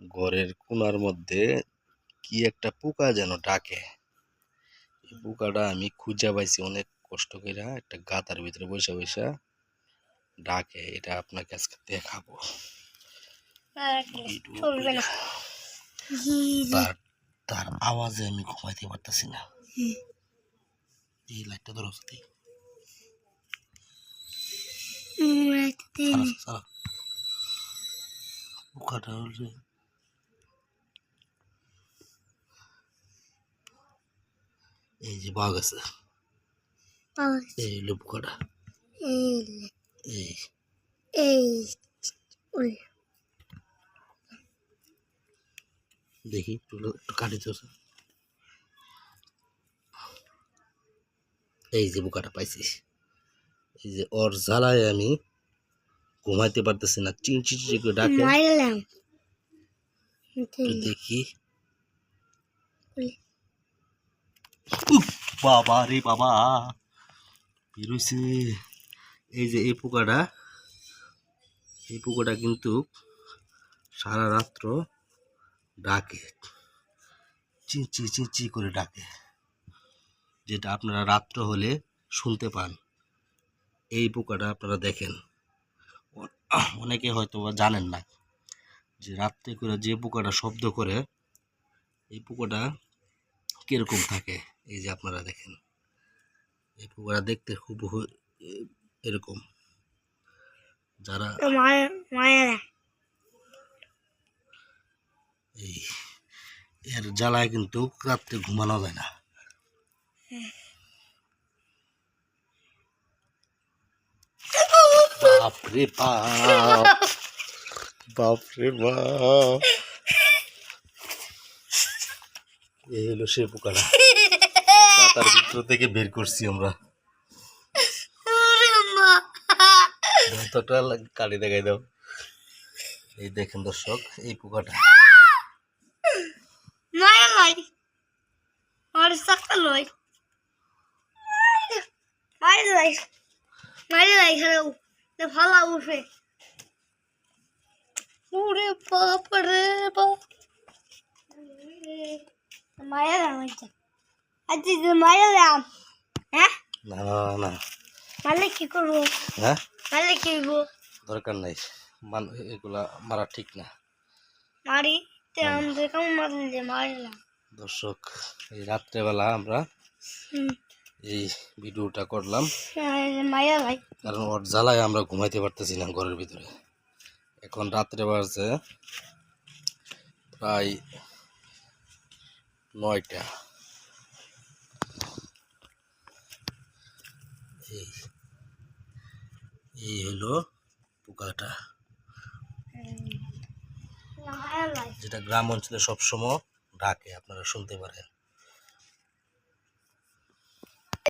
ঘরের কোণার মধ্যে কি একটা পোকা যেন ডাকে। এই পোকাটা আমি খুঁজে পাইছি অনেক কষ্ট করে একটা গাতার ভিতরে বসে বসে ডাকে। এটা আপনাকে আজকে দেখাবো। না। তার তার আওয়াজে আমি ঘুমাইতে পারতেছি না। এই লাইটটা ধরো সারা পোকাটা হচ্ছে এই যে বাঘ আছে। এই হলো পোকাটা এই দেখি একটু কাটিতে এই যে পোকাটা পাইছি এই যে ওর জ্বালায় আমি ঘুমাইতে পারতেছি না। চিন চিন চিন করে ডাকে। দেখি। বাবা রে বাবা। বেরোইছে এই যে এই পোকাটা এই পোকাটা কিন্তু সারা রাত্র ডাকে। চিঁচি চিঁচি করে ডাকে, যেটা আপনারা রাত্র হলে শুনতে পান। এই পোকাটা আপনারা দেখেন। অনেকে হয়তো জানেন না যে রাত্রে করে যে পোকাটা শব্দ করে, এই পোকাটা কীরকম থাকে। এই যে আপনারা দেখেন এই পোকাটা দেখতে খুব এরকম। যারা এই এর জ্বালায় কিন্তু রাত্রে ঘুমানো যায় না। বাপরে বাপ বাপরে বাপ। এই হলো সে পোকাটা তার ভিতর থেকে বের করছি আমরা। যতটা কালি দেখাই দাও। এই দেখেন দর্শক, এই পোকাটা। ভালা উঠে ওরে বাপ রে বাপ মায়ের আজ মায়ের হ্যাঁ? না না না মালে কি করব? হ্যাঁ? মালে কি করব দরকার নাই। মান এগুলা মারা ঠিক না। মারি তে আমাদের কেমন মারলে যে মারলাম। দর্শক এই রাত্রেবেলা আমরা এই ভিডিওটা করলাম। মায়ের লাই কারণ ওর জ্বালায় আমরা ঘুমাইতে পারতেছি না ঘরের ভিতরে। এখন রাত্রে বাজছে প্রায় নয়টা। এই এই হলো পোকাটা। যেটা গ্রাম অঞ্চলে সবসময় ডাকে আপনারা শুনতে পারেন।